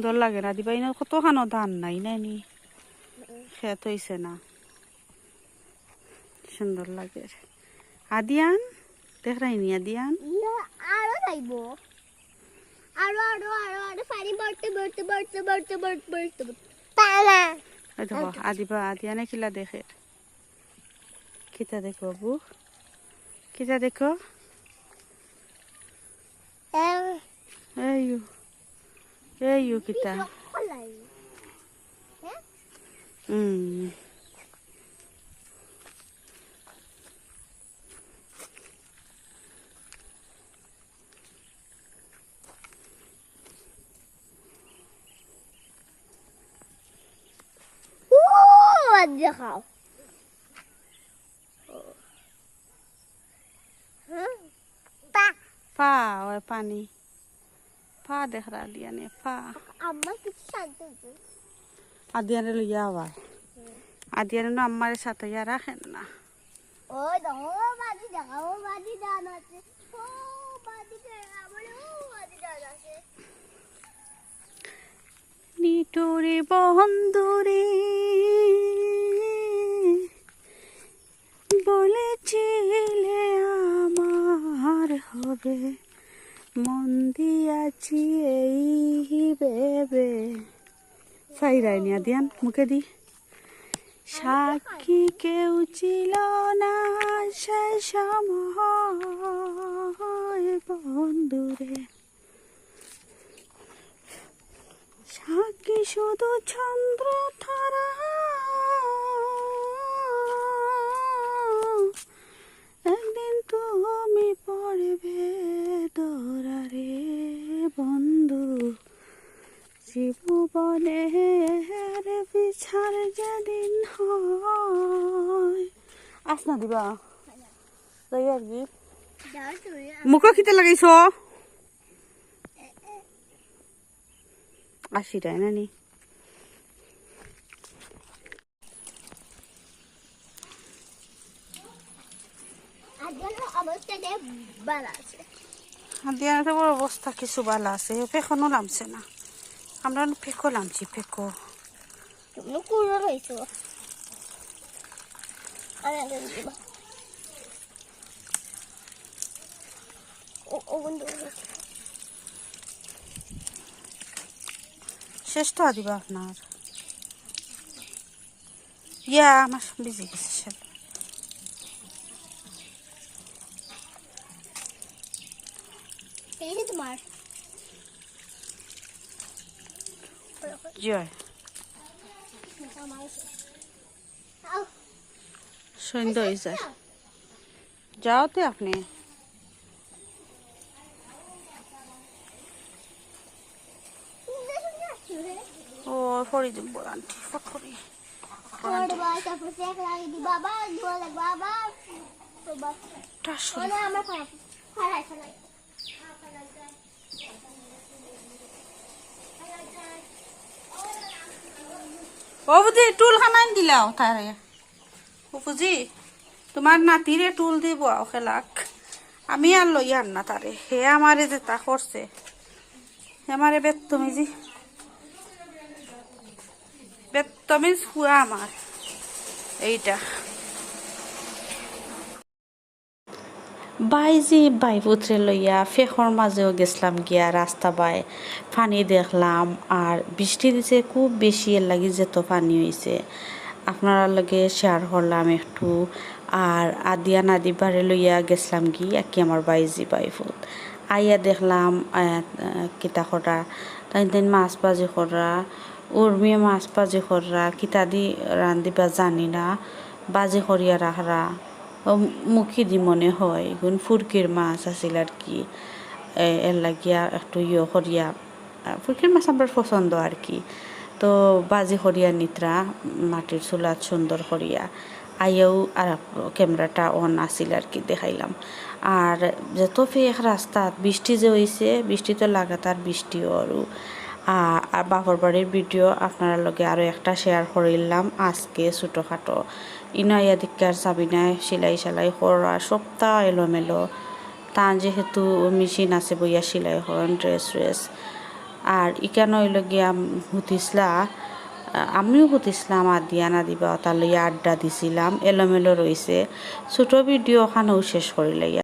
সুন্দর লাগে না দিবা ইনার কতখানো ধান নাই নাইনি খেত হইছে না। সুন্দর লাগে। আদিয়ান? দেখ রাইনি আদিয়ান? আরও যাইব আরও আরও আরও আরও পানি বড়তে বড়তে বড়তে বড়তে বড়তে বড়তে পালা। দেখো আদিবা আদিয়ানে কিলা দেখে? কিতা দেখো বাবু? কিতা দেখো? এইও। Hey, you kita. Hmm. Wah, kau. Hah? Pa. Pa, oi pani. আম্মা কিছু শান্ত হয়েছে আদিয়ানে লইয়া আবার আদিয়ানে না আম্মারে সাথে ইয়া রাখেন না নিটুরে বন্ধুরে বলেছিলে আমার হবে মন দিয়াছি এই বেবে। সাইরাইনি আদিয়ান মুখে দি। সাক্ষী কেউ ছিল না, সে সময় বন্ধুরে। সাক্ষী শুধু চন্দ্র জীবনে আর বিচার যেদিন হয়। আস না দিবা। যাই আর কি মুখ খিতে লাগাইছ? নানি আছে দিয়াতে বড় অবস্থা কিছু ভালো আছে পেখনও নামছে না। আমরা পেকো নামছি পেকো তুমি কুড়ো রয়েছো আমি আগে দিব। ও ও বন্ধু শেষ তো দিবা আপনার। ইয়া আমার বিজি গেছে তোমার। জয় যাও তো আপনি? ও ফরি দিব আন্টি ফরি ও বুঝি টুল খানাই দিলাও তারে ও বুঝি তোমার নাতিরে টুল দিব খেলাক। আমি আর লই আন না তারে হে আমারে যে তা করছে হে আমারে বেত্তমিজি বেত্তমিজ হুয়া আমার এইটা। বাইজি বাইপুত্রে লইয়া ফেখর মাঝেও গেছিলাম গিয়া রাস্তা বাই। পানি দেখলাম আর বৃষ্টি দিছে, খুব বেশি লাগি যেত পানি হয়েছে আপনারা লগে শেয়ার করলাম একটু। আর আদিয়া নাদি বাড়ি লইয়া গেছিলাম কি একে আমার বাইজি বাইফুত আইয়া দেখলাম কিতা করা তাই দিন মাছ বাজি করা, উর্মিয়ে মাছ বাজি করা, কিতা দি রান্দিবা জানি না, বাজি করিয়া রাখরা। মুখি দি মনে হয়, গুণ ফুরকির মাছ আছিল আর কি। এর লাগিয়া একটু ইয়ে করিয়া ফুরকির মাছ আমার পছন্দ আর কি। তো বাজি করিয়া নিত্রা মাটির চুলাত সুন্দর করিয়া, আইয়াও আর ক্যামেরাটা অন আছিল আর কি, দেখাইলাম। আর যত ফেক রাস্তাত বৃষ্টি যে হয়েছে বৃষ্টি তো লাগাতার বৃষ্টিও আরও আ- আর বাপর বাড়ির ভিডিও আপনারা লগে আরও একটা শেয়ার করিলাম আজকে ছোটোখাটো। ইনাইয়া দিকার সাবিনায় সেলাই সেলাই করা সপ্তাহ এলোমেলো। তা যেহেতু মেশিন আছে বইয়া সেলাই করেন ড্রেস ড্রেস আর ইকান গিয়া হুতিসলা। আমিও হুতিসলাম আর দিয়ানা দিবা, তার আড্ডা দিছিলাম, এলোমেলো রইছে। ছোট ভিডিও ওখানেও শেষ করিলাইয়া।